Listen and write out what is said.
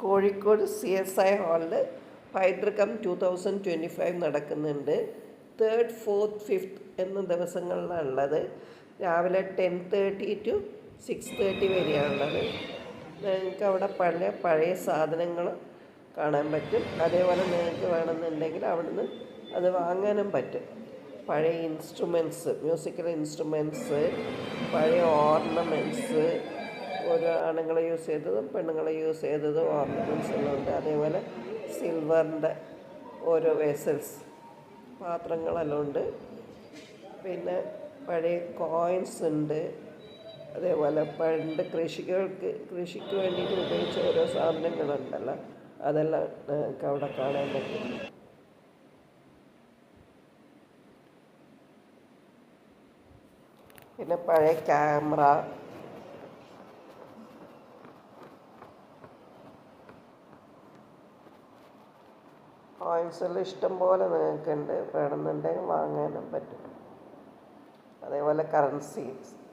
Kozhikode C S I ഹാളിൽ പൈതൃകം two thousand twenty five നടക്കുന്നുണ്ട്. തേർഡ് ഫോർത്ത് ഫിഫ്ത്ത് എന്ന ദിവസങ്ങളിലാണ് ഉള്ളത് രാവിലെ ten thirty two six thirty വരെയാണുള്ളത്. നിങ്ങൾക്ക് അവിടെ പല പഴയ സാധനങ്ങൾ കാണാൻ പറ്റും. അതേപോലെ നിങ്ങൾക്ക് വേണമെന്നുണ്ടെങ്കിൽ അവിടുന്ന് അത് വാങ്ങാനും പറ്റും. പഴയ ഇൻസ്ട്രുമെന്റ്സ് മ്യൂസിക്കൽ ഇൻസ്ട്രുമെന്റ്സ് പഴയ ഓർണമെന്റ്സ് ഓരോ ആണുങ്ങൾ യൂസ് ചെയ്തതും പെണ്ണുങ്ങൾ യൂസ് ചെയ്തതും ഓർണമെന്റ്സ് എല്ലാം അതേപോലെ സിൽവറിന്റെ ഓരോ വെസൽസ് പാത്രങ്ങളെല്ലാം ഉണ്ട്. പിന്നെ പഴയ കോയിൻസ് ഉണ്ട്. അതേപോലെ പണ്ട് കൃഷികൾക്ക് കൃഷിക്ക് വേണ്ടിയിട്ട് ഉപയോഗിച്ച ഓരോ സാധനങ്ങളുണ്ടല്ലോ. അതെല്ലാം നമുക്ക് അവിടെ കാണാൻ പറ്റും. പിന്നെ പഴയ ക്യാമറ എല്ലാം ഇഷ്ടം പോലെ നിങ്ങൾക്കുണ്ട്. വേണമെന്നുണ്ടെങ്കിൽ വാങ്ങാനും പറ്റും. അതേപോലെ കറൻസീസ്